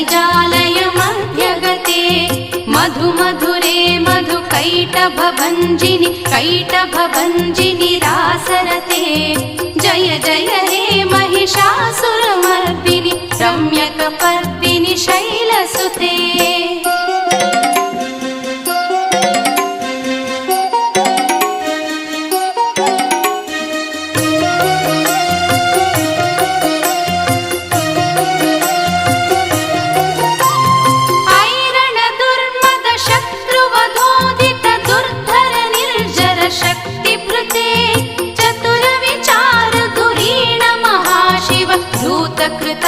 शृङ्गनिजालय मध्यगते मधु मधुरे मधु कैटभभञ्जिनि कैटभभञ्जिनि रासरते जय जय हे महिषासुरमर्दिनि धूतकृत